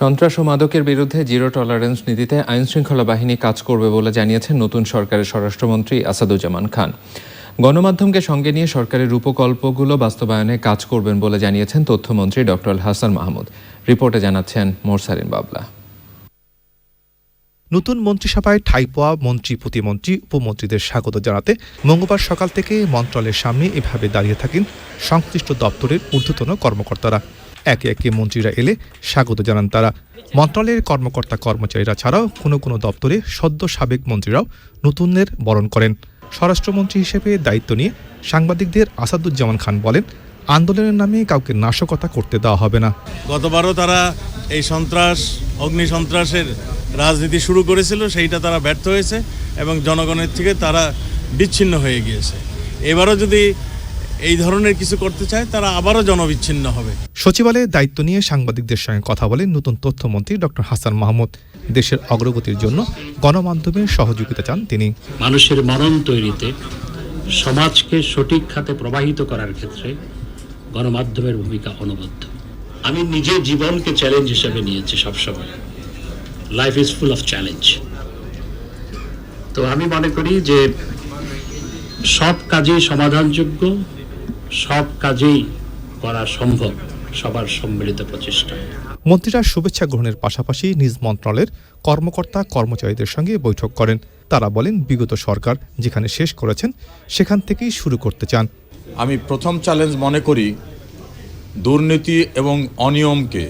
সন্ত্রাস ও মাদকের বিরুদ্ধে জিরো টলারেন্স নীতিতে আইন শৃঙ্খলা বাহিনী কাজ করবে বলে জানিয়েছেন নতুন সরকারের স্বরাষ্ট্রমন্ত্রী আসাদুজ্জামান খান। গণমাধ্যমকে সঙ্গে নিয়ে সরকারের রূপকল্পগুলো বাস্তবায়নে কাজ করবেন বলে জানিয়েছেন তথ্যমন্ত্রী ডক্টর হাসান মাহমুদ। রিপোর্টে জানাচ্ছেন মোরসারিন বাবলা। নতুন মন্ত্রিসভায় ঠাঁই পাওয়া মন্ত্রী, প্রতিমন্ত্রী, উপমন্ত্রীদের স্বাগত জানাতে মঙ্গলবার সকাল থেকে মন্ত্রণালয়ের সামনে এভাবে দাঁড়িয়ে থাকেন সংশ্লিষ্ট দপ্তরের ঊর্ধ্বতন কর্মকর্তারা। একে একে মন্ত্রীরা এলে স্বাগত জানান তারা। মন্ত্রণালয়ের কর্মকর্তা কর্মচারীরা ছাড়াও কোনো কোনো দপ্তরে সদ্য সাবেক মন্ত্রীরাও নতুনদের বরণ করেন। স্বরাষ্ট্রমন্ত্রী হিসেবে দায়িত্ব নিয়ে সাংবাদিকদের আসাদুজ্জামান খান বলেন, আন্দোলনের নামে কাউকে নাশকতা করতে দেওয়া হবে না। গতবারও তারা এই সন্ত্রাস, অগ্নি সন্ত্রাসের রাজনীতি শুরু করেছিল, সেইটা তারা ব্যর্থ হয়েছে এবং জনগণের থেকে তারা বিচ্ছিন্ন হয়ে গিয়েছে। এবারও যদি এই ধরনের কিছু করতে চায় তারা আবারও জনবিচ্ছিন্ন হবে। সচিবালয়ের দায়িত্ব নিয়ে সাংবাদিকদের সঙ্গে কথা বলেন নতুন তথ্যমন্ত্রী ডক্টর হাসান মাহমুদ। দেশের অগ্রগতির জন্য গণমাধ্যমের সহযোগিতা চান তিনি। মানুষের মনন তৈরিতে সমাজকে সঠিক খাতে প্রবাহিত করার ক্ষেত্রে গণমাধ্যমের ভূমিকা অনবদ্য। আমি নিজে জীবনকে চ্যালেঞ্জ হিসেবে নিয়েছি সবসময়। Life is full of challenge তো আমি মনে করি যে সব কাজেই সমাধানযোগ্য সব কাজেই করা সম্ভব সবার সম্মিলিত প্রচেষ্টা। মন্ত্রীরা শুভেচ্ছা গ্রহণের পাশাপাশি নিজ মন্ত্রণালয়ের কর্মকর্তা কর্মচারীদের সঙ্গে বৈঠক করেন। তারা বলেন বিগত সরকার যেখানে শেষ করেছেন সেখান থেকেই শুরু করতে চান। আমি প্রথম চ্যালেঞ্জ মনে করি দুর্নীতি এবং অনিয়মকে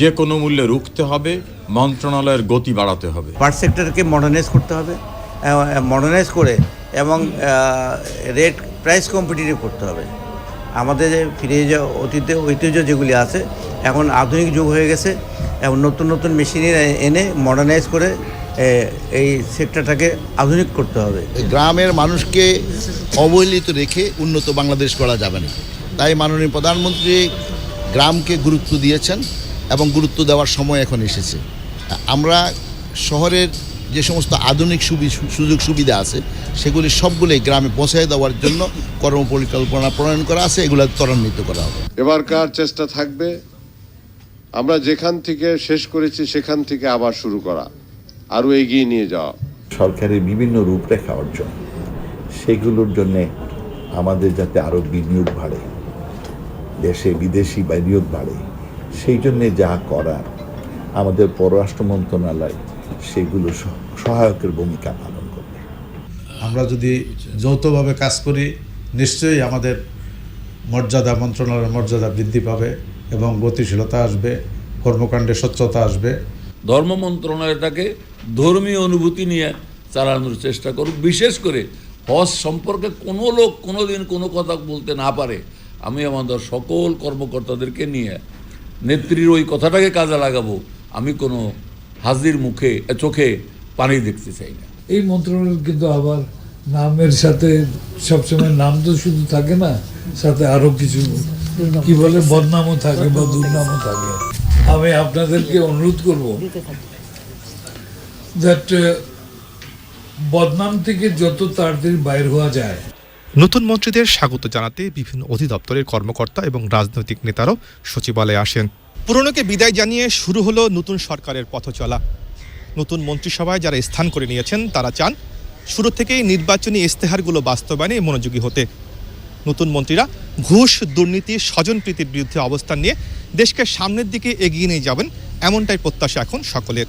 যে কোনো মূল্যে রুখতে হবে মন্ত্রণালয়ের গতি বাড়াতে হবে। পার্ট সেক্টরকে মডার্নাইজ করতে হবে মডার্নাইজ করে এবং রেট প্রাইস কম্পিটিটিভ করতে হবে। আমাদের ফিরে যাওয়া অতীতে ঐতিহ্য যেগুলি আছে, এখন আধুনিক যুগ হয়ে গেছে, এবং নতুন নতুন মেশিনের এনে মডার্নাইজ করে এই সেক্টরটাকে আধুনিক করতে হবে। গ্রামের মানুষকে অবহেলিত রেখে উন্নত বাংলাদেশ করা যাবে না। তাই মাননীয় প্রধানমন্ত্রী গ্রামকে গুরুত্ব দিয়েছেন, এবং গুরুত্ব দেওয়ার সময় এখন এসেছে। আমরা শহরের যে সমস্ত আধুনিক সুবি- সুযোগ সুবিধা আছে সেগুলি সবগুলি গ্রামে পৌঁছায় দেওয়ার জন্য কর্মপরিকল্পনা প্রণয়ন করা আছে এগুলো ত্বরান্বিত করা হবে। এবারকার চেষ্টা থাকবে? আমরা যেখান থেকে শেষ করেছি সেখান থেকে আবার শুরু করা আরও এগিয়ে নিয়ে যাওয়া। সরকারের বিভিন্ন রূপরেখা অর্জন সেগুলোর জন্যে আমাদের যাতে আরও বিনিয়োগ বাড়ে দেশে বিদেশি বিনিয়োগ বাড়ে সেই জন্যে যা করার আমাদের পররাষ্ট্র মন্ত্রণালয় সেগুলো সহ- সহায়কের ভূমিকা পালন করবে। আমরা যদি যৌথভাবে কাজ করি, নিশ্চয়ই আমাদের মর্যাদা, মন্ত্রণালয়ের মর্যাদা বৃদ্ধি পাবে এবং গতিশীলতা আসবে, কর্মকাণ্ডে স্বচ্ছতা আসবে। ধর্ম মন্ত্রণালয়টাকে ধর্মীয় অনুভূতি নিয়ে চালানোর চেষ্টা করুক। বিশেষ করে হজ সম্পর্কে কোনো লোক কোনো দিন কোনো কথা বলতে না পারে। আমি আমাদের সকল কর্মকর্তাদেরকে নিয়ে নেত্রীর ওই কথাটাকে কাজে লাগাবো। আমি কোনো হাজির মুখে চোখে পানি দেখতে চাই না। এই মন্ত্রণালয় কিন্তু আবার নামের সাথে সবসময় নাম তো শুধু থাকে না সাথে আরও কিছু কি বলে বদনামও থাকে বা দুর্নামও থাকে। আমি আপনাদেরকে অনুরোধ করব দ্যাট বদনাম থেকে যত তাড়াতাড়ি বাইর হওয়া যায়। নতুন মন্ত্রীদের স্বাগত জানাতে বিভিন্ন অধিদপ্তরের কর্মকর্তা এবং রাজনৈতিক নেতারাও সচিবালয়ে আসেন। পুরনোকে বিদায় জানিয়ে শুরু হলো নতুন সরকারের পথ চলা। নতুন মন্ত্রিসভায় যারা স্থান করে নিয়েছেন, তারা চান শুরু থেকেই নির্বাচনী ইস্তেহারগুলো বাস্তবায়নে মনোযোগী হতে। নতুন মন্ত্রীরা ঘুষ, দুর্নীতি, স্বজনপ্রীতির বিরুদ্ধে অবস্থান নিয়ে দেশকে সামনের দিকে এগিয়ে নিয়ে যাবেন এমনটাই প্রত্যাশা এখন সকলের।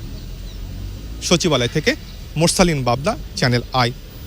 সচিবালয় থেকে মোরসালিন বাবলা, চ্যানেল আই।